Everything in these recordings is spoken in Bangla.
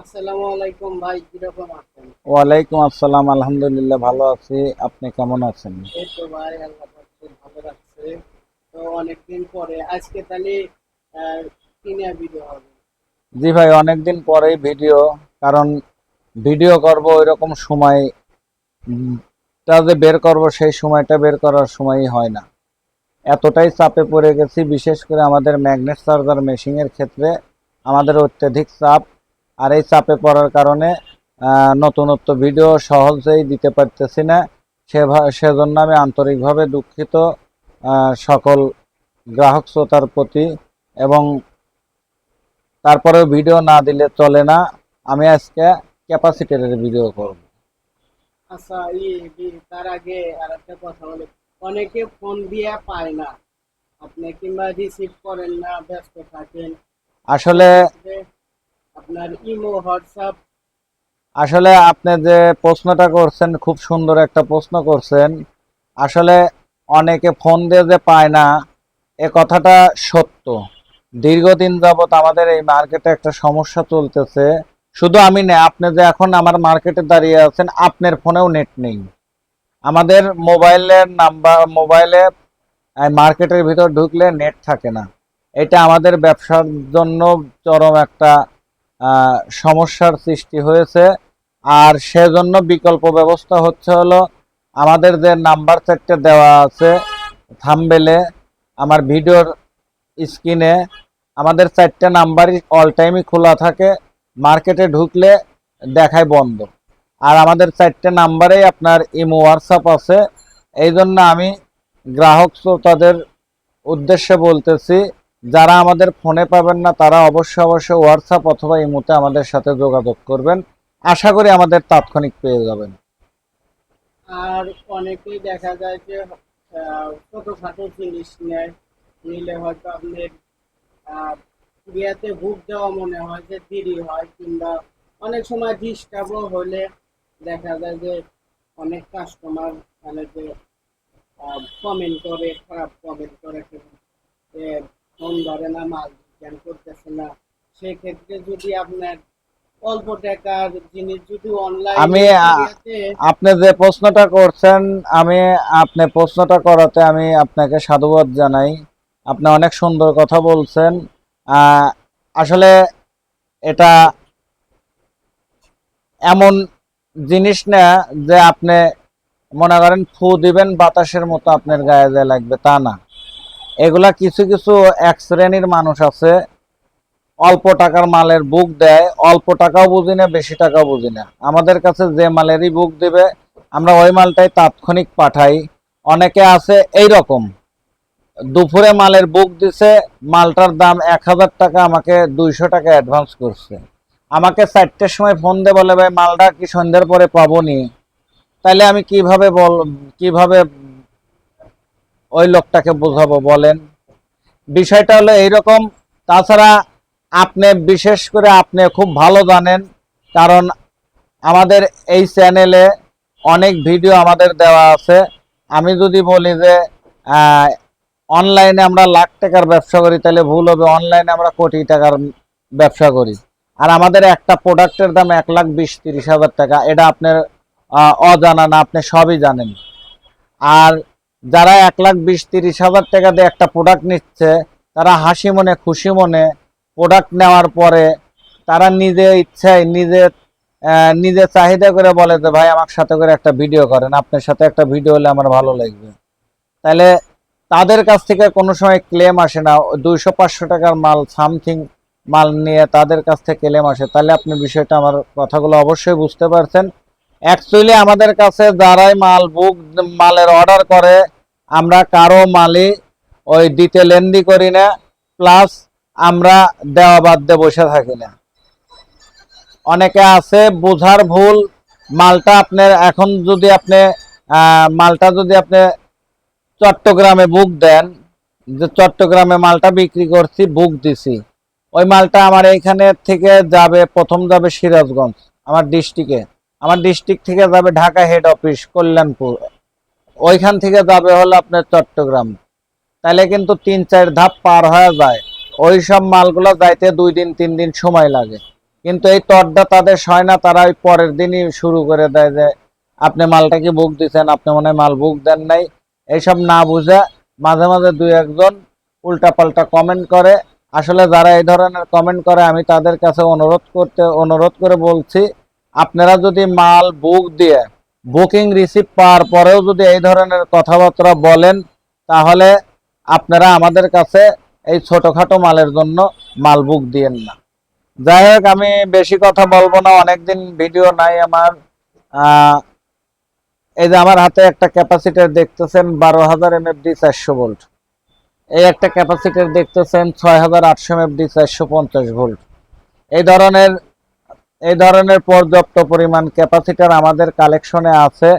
আসসালামু আলাইকুম ভাই কীরকম আছেন? ওয়ালাইকুম আসসালাম আলহামদুলিল্লাহ ভালো আছি। আপনি কেমন আছেন? এই তো ভাই আল্লাহ ভালো রাখছে। তো অনেকদিন পরে আজকে তাহলে কিনে ভিডিও হবে। জি ভাই অনেকদিন পরেই ভিডিও কারণ ভিডিও করব সময় টা যে বের করব সেই সময়টা বের করার সময়ই হয় না। এতটাই চাপে পড়ে গেছি বিশেষ করে আমাদের ম্যাগনেট চার্জার মেশিনের ক্ষেত্রে আমাদের অত্যাধিক চাপ আর এই চাপে পড়ার কারণে নতুনত্ব ভিডিও সহজেই দিতে পারতেছি না। সে সেজন্য আমি আন্তরিকভাবে দুঃখিত সকল গ্রাহক শ্রোতার প্রতি এবং তারপরেও ভিডিও না দিলে চলে না। আমি আজকে ক্যাপাসিটারের ভিডিও করব। আচ্ছা ই ই- তার আগে আর একটা কথা বলি। অনেকে ফোন দিয়ে পায় না। আপনি কিংবা রিসিভ করেন না ব্যস্ত থাকেন। আসলে আপনার ইমো, হোয়াটসঅ্যাপ। আসলে আপনি যে প্রশ্নটা করছেন, খুব সুন্দর একটা প্রশ্ন করছেন। আসলে অনেকে ফোন দিয়ে যে পায় না, এ কথাটা সত্য। দীর্ঘদিন যাবৎ আমাদের এই মার্কেটে একটা সমস্যা চলতেছে। শুধু আমি না, আপনি যে এখন আমার মার্কেটে দাঁড়িয়ে আছেন, আপনার ফোনেও নেট নেই। আমাদের মোবাইলের নাম্বার, মোবাইলে মার্কেটের ভিতর ঢুকলে নেট থাকে না। এটা আমাদের ব্যবসার জন্য চরম একটা সমস্যার সৃষ্টি হয়েছে। আর সেজন্য বিকল্প ব্যবস্থা হচ্ছে হলো আমাদের যে নাম্বার চারটে দেওয়া আছে, থামবেলে, আমার ভিডিওর স্ক্রিনে, আমাদের চারটে নাম্বারই অল টাইমই খোলা থাকে, মার্কেটে ঢুকলে দেখায় বন্ধ। আর আমাদের চারটে নাম্বারেই আপনার ইমো হোয়াটসঅ্যাপ আছে। এই জন্য আমি গ্রাহক শ্রোতাদের উদ্দেশ্যে বলতেছি যারা আমাদের ফোনে পাবেন না, তারা অবশ্যই অবশ্যই হোয়াটসঅ্যাপ অথবা ইমোতে আমাদের সাথে যোগাযোগ করবেন। আশা করি আমাদের তাৎক্ষণিক পেয়ে যাবেন। আর অনেকেই দেখা যায় যে ছোটখাটো জিনিস নেয়, নিলে হয়তো আপনার বিয়েতে বুক দেওয়া মনে হয় যে দেরি হয়, কিংবা অনেক সময় ডিস্টার্বও হলে দেখা যায় যে অনেক কাস্টমার মানে যে কমেন্ট করে, খারাপ কমেন্ট করে ফোন ধরে না মাল রিটার্ন করতেছে না। সেক্ষেত্রে যদি আপনার অল্প টাকার জিনিস যদি অনলাইন আমি, আপনি যে প্রশ্নটা করছেন আমি আপনি প্রশ্নটা করাতে আমি আপনাকে সাধুবাদ জানাই। আপনি অনেক সুন্দর কথা বলছেন। আহ, আসলে এটা এমন জিনিস না যে আপনি মনে করেন ফু দিবেন বাতাসের মতো আপনার গায়ে যায় লাগবে তা না। এগুলা কিছু কিছু এক শ্রেণির মানুষ আছে। অল্প টাকার মালের বুক দেয়, অল্প টাকাও বুঝি না, বেশি টাকাও বুঝি না। আমাদের কাছে যে মালেরই বুক দেবে, আমরা ওই মালটাই তাৎক্ষণিক পাঠাই। অনেকে আছে এই রকম দুপুরে মালের বুক দিছে, মালটার দাম এক হাজার টাকা, আমাকে দুইশো টাকা অ্যাডভান্স করছে। আমাকে চারটের সময় ফোন দিয়ে বলে, ভাই, মালটা কি সন্ধ্যের পরে পাবো নি? তাহলে আমি কীভাবে বল কীভাবে ওই লোকটাকে বোঝাবো, বলেন। বিষয়টা হলো এইরকম। তাছাড়া আপনি, বিশেষ করে আপনি খুব ভালো জানেন, কারণ আমাদের এই চ্যানেলে অনেক ভিডিও আমাদের দেওয়া আছে। আমি যদি বলি যে অনলাইনে আমরা লাখ টাকার ব্যবসা করি, তাহলে ভুল হবে। অনলাইনে আমরা কোটি টাকার ব্যবসা করি। আর আমাদের একটা প্রোডাক্টের দাম এক লাখ বিশ, তিরিশ হাজার টাকা। এটা আপনার অজানা না, আপনি সবই জানেন। আর যারা এক লাখ বিশ তিরিশ হাজার টাকা দিয়ে একটা প্রোডাক্ট নিচ্ছে তারা হাসি মনে খুশি মনে প্রোডাক্ট নেওয়ার পরে তারা নিজে ইচ্ছায় নিজে আহ, নিজে চাহিদা করে বলে যে ভাই আমার সাথে করে একটা ভিডিও করেন আপনার সাথে একটা ভিডিও হলে আমার ভালো লাগবে। তাহলে তাদের কাছ থেকে কোনো সময় ক্লেম আসে না। দুইশো পাঁচশো টাকার মাল সামথিং মাল নিয়ে তাদের কাছ থেকে ক্লেম আসে। তাহলে আপনি বিষয়টা আমার কথাগুলো অবশ্যই বুঝতে পারছেন। অ্যাকচুয়ালি আমাদের কাছে যারাই মাল বুক মালের অর্ডার করে, আমরা কারও মালই ওই দিতে লেনদি করি না প্লাস আমরা দেওয়া বাদ দিয়ে বসে থাকি না। অনেকে আছে, বোঝার ভুল, মালটা আপনার এখন যদি আপনি মালটা যদি আপনি চট্টগ্রামে বুক দেন, যে চট্টগ্রামে মালটা বিক্রি করছি বুক দিছি, ওই মালটা আমার এইখানে থেকে যাবে, প্রথম যাবে সিরাজগঞ্জ, আমার ডিস্ট্রিক্টে আমার ডিস্ট্রিক্ট থেকে যাবে ঢাকা হেড অফিস কল্যাণপুর। ওইখান থেকে যাবে হলো আপনার চট্টগ্রাম। তাহলে কিন্তু তিন চার ধাপ পার হয়ে যায়। ওই সব মালগুলো যাইতে দুই দিন, তিন দিন সময় লাগে। কিন্তু এই তরটা তাদের হয় না, তারা ওই পরের দিনই শুরু করে দেয় যে, আপনি মালটা কি বুক দিচ্ছেন আপনি মনে মাল বুক দেন নাই। এইসব না বুঝে মাঝে মাঝে দুই একজন উল্টাপাল্টা কমেন্ট করে। আসলে যারা এই ধরনের কমেন্ট করে, আমি তাদের কাছে অনুরোধ করতে, অনুরোধ করে বলছি আপনারা যদি মাল বুক দিয়ে বুকিং রিসিভ পাওয়ার পরেও যদি এই ধরনের কথাবার্তা বলেন, তাহলে আপনারা আমাদের কাছে এই ছোটোখাটো মালের জন্য মাল বুক দিয়েন না। যাই হোক, আমি বেশি কথা বলব না, অনেকদিন ভিডিও নাই আমার। এই যে আমার হাতে একটা ক্যাপাসিটার দেখতেছেন, বারো হাজার এমএফডি চারশো ভোল্ট। এই একটা ক্যাপাসিটার দেখতেছেন, ছয় হাজার আটশো এমএফডি চারশো পঞ্চাশ ভোল্ট। এই ধরনের এই ধরনের পর্যাপ্ত পরিমাণ ক্যাপাসিটার আমাদের কালেকশনে আছে।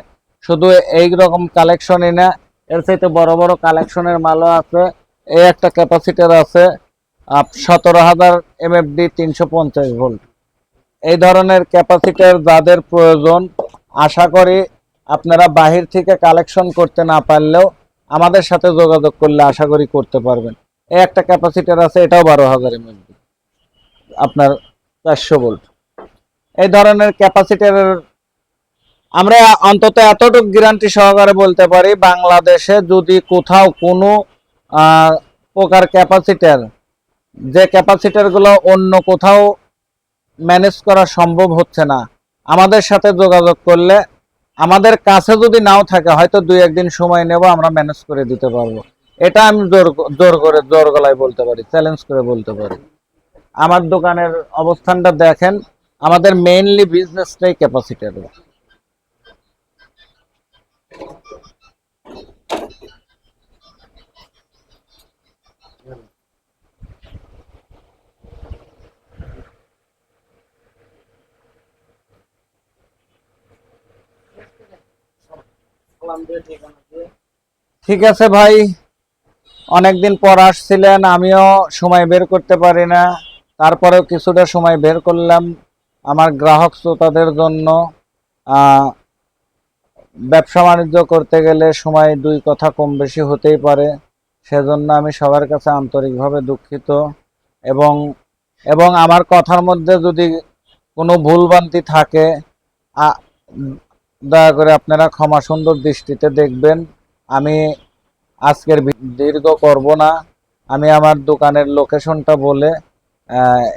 শুধু এই রকম কালেকশনই না, এর চাইতে বড় বড় কালেকশনের মালও আছে। এই একটা ক্যাপাসিটার আছে সতেরো হাজার এমএফডি তিনশো পঞ্চাশ ভোল্ট। এই ধরনের ক্যাপাসিটার যাদের প্রয়োজন, আশা করি আপনারা বাহির থেকে কালেকশন করতে না পারলেও আমাদের সাথে যোগাযোগ করলে আশা করি করতে পারবেন। এই একটা ক্যাপাসিটার আছে, এটাও বারো হাজার এমএফডি আপনার চারশো ভোল্ট। এই ধরনের ক্যাপাসিটারের আমরা অন্তত এতটুকু গ্যারান্টি সহকারে বলতে পারি, বাংলাদেশে যদি কোথাও কোনো প্রকার ক্যাপাসিটার যে ক্যাপাসিটারগুলো অন্য কোথাও ম্যানেজ করা সম্ভব হচ্ছে না, আমাদের সাথে যোগাযোগ করলে আমাদের কাছে যদি নাও থাকে, হয়তো দুই একদিন সময় নেব, আমরা ম্যানেজ করে দিতে পারব। এটা আমি জোর জোর করে, জোর গলায় বলতে পারি চ্যালেঞ্জ করে বলতে পারি। আমার দোকানের অবস্থানটা দেখেন আমাদের মেইনলি বিজনেসটাই ক্যাপাসিটার ঠিক আছে ভাই, অনেকদিন পর আসছিলেন, আমিও সময় বের করতে পারি না, তারপরেও কিছুটা সময় বের করলাম। আমার গ্রাহক শ্রোতাদের জন্য ব্যবসা বাণিজ্য করতে গেলে সময় দুই কথা কম বেশি হতেই পারে। সেজন্য আমি সবার কাছে আন্তরিকভাবে দুঃখিত এবং এবং আমার কথার মধ্যে যদি কোনো ভুলভ্রান্তি থাকে দয়া করে আপনারা ক্ষমা সুন্দর দৃষ্টিতে দেখবেন। আমি আজকের দীর্ঘ করব না। আমি আমার দোকানের লোকেশনটা বলে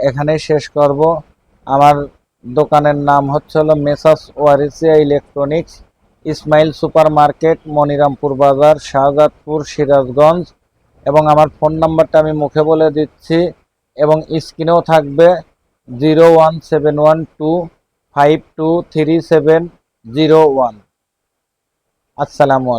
এখানেই শেষ করব। আমার দোকানের নাম হচ্ছে হলো messrs Warisia electronics, Ismail super market Monirampur বাজার, শাহজাদপুর, সিরাজগঞ্জ এবং আমার ফোন নাম্বারটা আমি মুখে বলে দিচ্ছি এবং স্ক্রিনেও থাকবে zero one seven one two five two three seven zero one. আসসালামু